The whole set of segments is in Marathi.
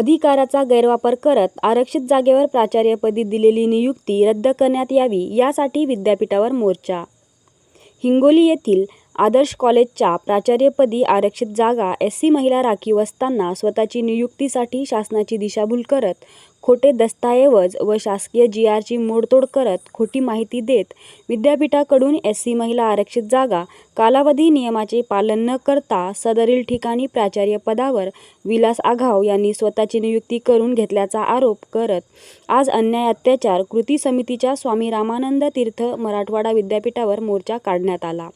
अधिकाराचा गैरवापर करत आरक्षित जागेवर प्राचार्यपदी दिलेली नियुक्ती रद्द करण्यात यावी यासाठी विद्यापीठावर मोर्चा. हिंगोली येथील आदर्श कॉलेजच्या प्राचार्यपदी आरक्षित जागा एस सी महिला राखीव असताना स्वतःची नियुक्तीसाठी शासनाची दिशाभूल करत खोटे दस्तऐवज व शासकीय जी आरची मोडतोड करत खोटी माहिती देत विद्यापीठाकडून एस सी महिला आरक्षित जागा कालावधी नियमाचे पालन न करता सदरील ठिकाणी प्राचार्य पदावर विलास आघाव यांनी स्वतःची नियुक्ती करून घेतल्याचा आरोप करत आज अन्याय अत्याचार कृती समितीच्या स्वामी रामानंद तीर्थ मराठवाडा विद्यापीठावर मोर्चा काढण्यात आला.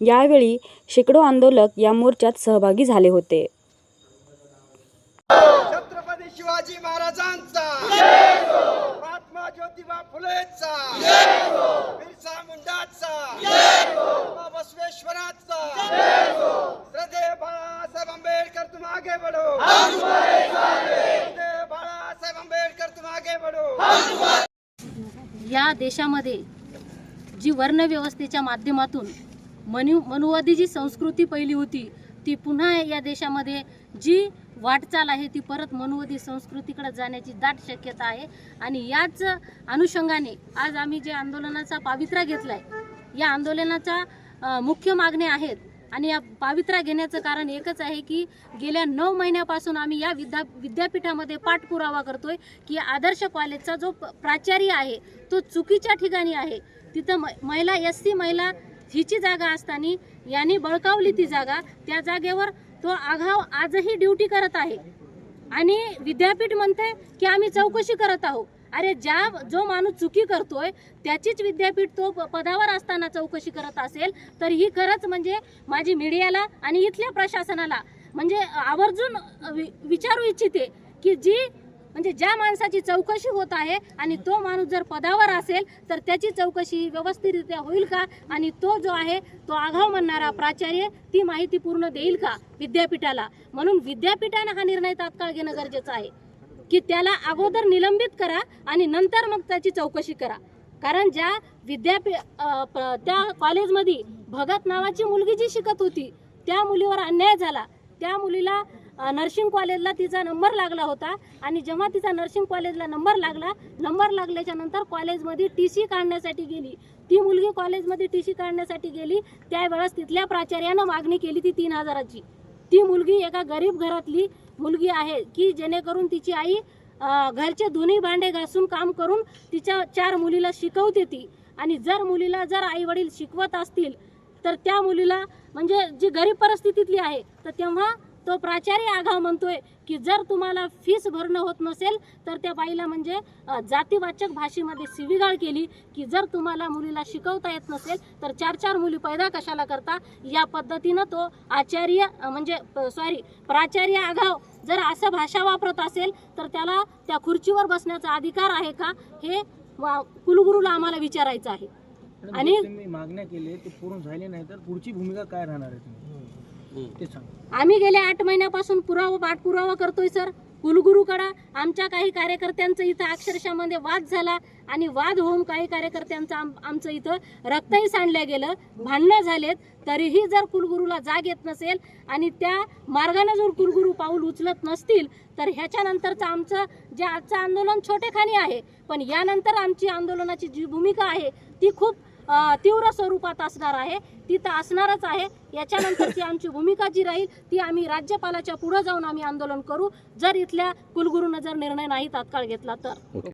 यावेळी शेकडो आंदोलक या मोर्चात सहभागी झाले होते. शिवाजी महाराजांचा. महात्मा ज्योतिबा फुलेचा. बिरसा मुंडाचा. बसवेश्वराचा. श्रद्धे बाळासाहेब आंबेडकर तुम आगे बढ़ो श्रद्धे बाळासाहेब आंबेडकर तुम आगे बढ़ो या देशामध्ये जी वर्णव्यवस्थेच्या माध्यमातून मनु मनुवादी जी संस्कृती पहिली होती ती पुन्हा या देशामध्ये जी वाटचाल आहे ती परत मनोवधी संस्कृतीकडे जाण्याची दाट शक्यता आहे. आणि याच अनुषंगाने आज आम्ही जे आंदोलनाचा पावित्रा घेतला आहे या आंदोलनाचा मुख्य मागण्या आहेत. आणि या पावित्रा घेण्याचं कारण एकच आहे की गेल्या नऊ महिन्यापासून आम्ही या विद्या विद्यापीठामध्ये पाठपुरावा करतोय की आदर्श कॉलेजचा जो प्राचार्य आहे तो चुकीच्या ठिकाणी आहे. तिथं म महिला एस सी महिला हिची जागा असताना यांनी बळकावली ती जागा. त्या जागेवर तो आघाव आजही ड्युटी करत आहे. आणि विद्यापीठ म्हणते की आम्ही चौकशी करत आहोत. अरे ज्या जो माणूस चुकी करतोय त्याचीच विद्यापीठ तो प- पदावर असताना चौकशी करत असेल तर ही खरंच म्हणजे माझी मीडियाला आणि इथल्या प्रशासनाला म्हणजे आवर्जून वि- विचारू इच्छिते की जी म्हणजे ज्या माणसाची चौकशी होत आहे आणि तो माणूस जर पदावर असेल तर त्याची चौकशी व्यवस्थितरित्या होईल का? आणि तो जो आहे तो आघाव म्हणणारा प्राचार्य ती माहिती पूर्ण देईल का विद्यापीठाला? म्हणून विद्यापीठानं हा निर्णय तात्काळ घेणं गरजेचं आहे. की त्याला अगोदर निलंबित करा आणि नंतर मग त्याची चौकशी करा. कारण ज्या विद्यापीठ त्या कॉलेजमध्ये भगत नावाची मुलगी जी शिकत होती त्या मुलीवर अन्याय झाला. त्या मुलीला नर्सिंग कॉलेजला तिचा नंबर लागला होता. आणि जेव्हा तिचा नर्सिंग कॉलेजला नंबर लागला नंबर लागल्याच्या नंतर कॉलेजमध्ये टी सी काढण्यासाठी गेली. ती मुलगी कॉलेजमध्ये टी सी काढण्यासाठी गेली. त्यावेळेस तिथल्या प्राचार्यानं मागणी केली ती तीन हजाराची. ती मुलगी एका गरीब घरातली मुलगी आहे की जेणेकरून तिची आई घरचे दोन्ही भांडे घासून काम करून तिच्या चार मुलीला शिकवते ती. आणि जर मुलीला जर आई वडील शिकवत असतील तर त्या मुलीला म्हणजे जी गरीब परिस्थितीतली आहे तर तेव्हा तो प्राचार्य आघाव म्हणतोय की जर तुम्हाला फीस भरणं होत नसेल तर त्या बाईला म्हणजे जातीवाचक भाषेमध्ये शिवीगाळ केली की जर तुम्हाला मुलीला शिकवता येत नसेल तर चार चार मुली पैदा कशाला करता? या पद्धतीनं तो आचार्य म्हणजे सॉरी प्राचार्य आघाव जर असं भाषा वापरत असेल तर त्याला त्या खुर्चीवर बसण्याचा अधिकार आहे का? हे वा- कुलगुरूला आम्हाला विचारायचं आहे. आणि- तुम्ही मागण्या केले ते पूर्ण झाले नाही तर पुढची भूमिका काय राहणार आहे तुम्ही? ते सांगा. आम्ही गेल्या आठ महिन्यापासून पुरावा पाठपुरावा करतोय सर. कुलगुरूकडं आमच्या काही कार्यकर्त्यांचं इथं अक्षरशःमध्ये वाद झाला आणि वाद होऊन काही कार्यकर्त्यांचं आम आमचं इथं रक्तही सांडलं गेलं भांडणं झालेत. तरीही जर कुलगुरूला जाग येत नसेल आणि त्या मार्गाने जर कुलगुरू पाऊल उचलत नसतील तर ह्याच्यानंतरचं आमचं जे आजचं आंदोलन छोटेखानी आहे पण यानंतर आमची आंदोलनाची जी भूमिका आहे ती खूप तीव्र स्वरूपात असणार आहे. ती तर असणारच आहे. याच्यानंतरची आमची भूमिका जी राहील ती आम्ही राज्यपालाच्या पुढे जाऊन आम्ही आंदोलन करू. जर इथल्या कुलगुरूनं जर निर्णय नाही तात्काळ घेतला तर.